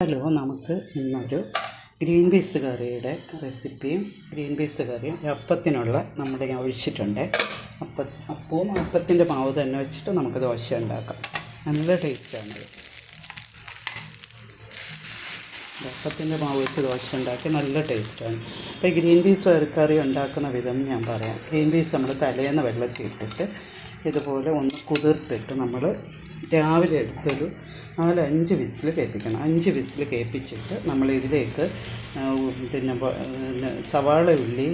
Hello നമുക്ക് ഇന്നൊരു green peas കറിയുടെ റെസിപ്പിയും ഗ്രീൻ പീസ് കറിയും അപ്പത്തിനുള്ള നമ്മുടെ ഞാൻ ഒഴിച്ചിട്ടുണ്ട്. അപ്പ അപ്പവും അപ്പത്തിന്റെ മാവ് തന്നെ വെച്ചിട്ട് നമുക്ക് ദോശ ഉണ്ടാക്കാം. നല്ല ടേസ്റ്റാണ് അപ്പത്തിന്റെ മാവ് വെച്ച് ദോശ ഉണ്ടാക്കി നല്ല ടേസ്റ്റാണ് അപ്പോൾ ഗ്രീൻ പീസ് കറി ഉണ്ടാക്കുന്ന വിധം ഞാൻ പറയാം. ഗ്രീൻ പീസ് നമ്മൾ തലേന്ന് വെള്ളത്തിൽ ഇട്ടിട്ട് ഇതുപോലെ ഒന്ന് കുതിർത്തിട്ട് നമ്മൾ രാവിലെ എടുത്തൊരു നാല് അഞ്ച് വിസിൽ കേൾപ്പിക്കണം. അഞ്ച് വിസിൽ കേൾപ്പിച്ചിട്ട് നമ്മൾ ഇതിലേക്ക് പിന്നെ സവാള ഉള്ളി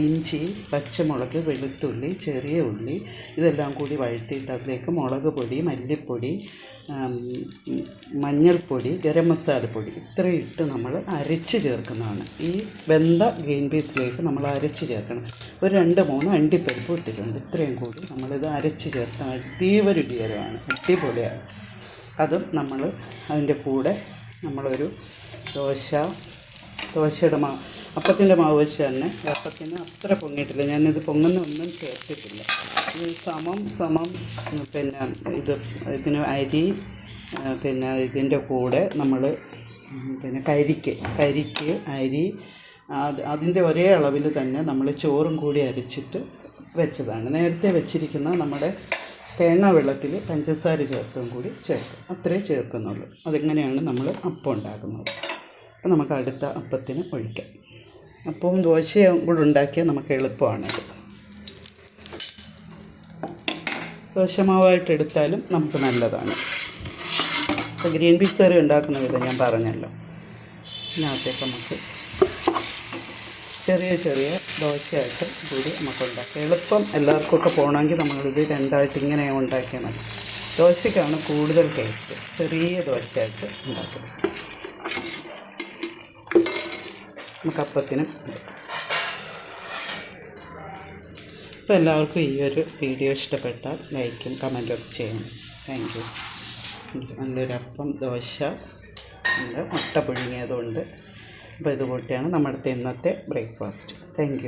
ഇഞ്ചി പച്ചമുളക് വെളുത്തുള്ളി ചെറിയ ഉള്ളി ഇതെല്ലാം കൂടി വഴറ്റിയിട്ട് അതിലേക്ക് മുളക് പൊടി മല്ലിപ്പൊടി മഞ്ഞൾപ്പൊടി ഗരം മസാലപ്പൊടി ഇത്രയും ഇട്ട് നമ്മൾ അരച്ച് ചേർക്കുന്നതാണ്. ഈ വെന്ത ഗ്രീൻ പീസിലേക്ക് നമ്മൾ അരച്ച് ചേർക്കണം. ഒരു രണ്ട് മൂന്ന് അണ്ടിപ്പരിപ്പ് ഇട്ടിട്ടുണ്ട്. ഇത്രയും കൂടി നമ്മളിത് അരച്ച് ചേർക്കാൻ തീവരുടിയരമാണ് അടിപൊളിയാണ്. അതും നമ്മൾ അതിന്റെ കൂടെ നമ്മളൊരു ദോശ ദോശയുടെ മാവ്. അപ്പത്തിന്റെ മാവ് വെച്ച് തന്നെ അപ്പത്തിന് അത്ര പൊങ്ങിയിട്ടില്ല. ഞാനിത് പൊങ്ങുന്ന ഒന്നും ചേർത്തിട്ടില്ല. ഇത് സമം സമം പിന്നെ ഇത് ഇതിന് അരി പിന്നെ ഇതിന്റെ കൂടെ നമ്മൾ പിന്നെ കരിക്ക് കരിക്ക് അരി അത് അതിന്റെ ഒരേ അളവിൽ തന്നെ നമ്മൾ ചോറും കൂടി അരിച്ചിട്ട് വെച്ചതാണ്. നേരത്തെ വെച്ചിരിക്കുന്ന നമ്മുടെ തേങ്ങ വെള്ളത്തിൽ പഞ്ചസാര ചേർത്തും കൂടി ചേർക്കും. അത്രേ ചേർക്കുന്നുള്ളൂ. അതിങ്ങനെയാണ് നമ്മൾ അപ്പം ഉണ്ടാക്കുന്നത്? അപ്പോൾ നമുക്ക് അടുത്ത അപ്പത്തിന് ഒഴിക്കാം. അപ്പവും ദോശയും കൂടെ ഉണ്ടാക്കിയാൽ നമുക്ക് എളുപ്പമാണത് ദോശമാവായിട്ട് എടുത്താലും നമുക്ക് നല്ലതാണ്. ഇപ്പോൾ ഗ്രീൻ പീസ് കറി ഉണ്ടാക്കുന്ന വിധം ഞാൻ പറഞ്ഞല്ലോ. ഇതിനകത്തേക്ക് നമുക്ക് ചെറിയ ചെറിയ ദോശയായിട്ട് കൂടി നമുക്ക് ഉണ്ടാക്കാം എളുപ്പം എല്ലാവർക്കൊക്കെ പോകണമെങ്കിൽ നമ്മളിത് രണ്ടായിട്ട് ഇങ്ങനെ ഉണ്ടാക്കിയാൽ മതി. ദോശയ്ക്കാണ് കൂടുതൽ ടേസ്റ്റ് ചെറിയ ദോശയായിട്ട് ഉണ്ടാക്കുക നമുക്ക് അപ്പത്തിനും അപ്പോൾ എല്ലാവർക്കും ഈ ഒരു വീഡിയോ ഇഷ്ടപ്പെട്ടാൽ ലൈക്കും കമന്റൊക്കെ ചെയ്യണം. താങ്ക് യു നല്ലൊരു അപ്പം ദോശ. ഉണ്ട് മുട്ട പുഴുങ്ങിയതുകൊണ്ട് അപ്പോൾ ഇതുകൂട്ടിയാണ് നമ്മുടെ ഇന്നത്തെ ബ്രേക്ക്ഫാസ്റ്റ്. താങ്ക്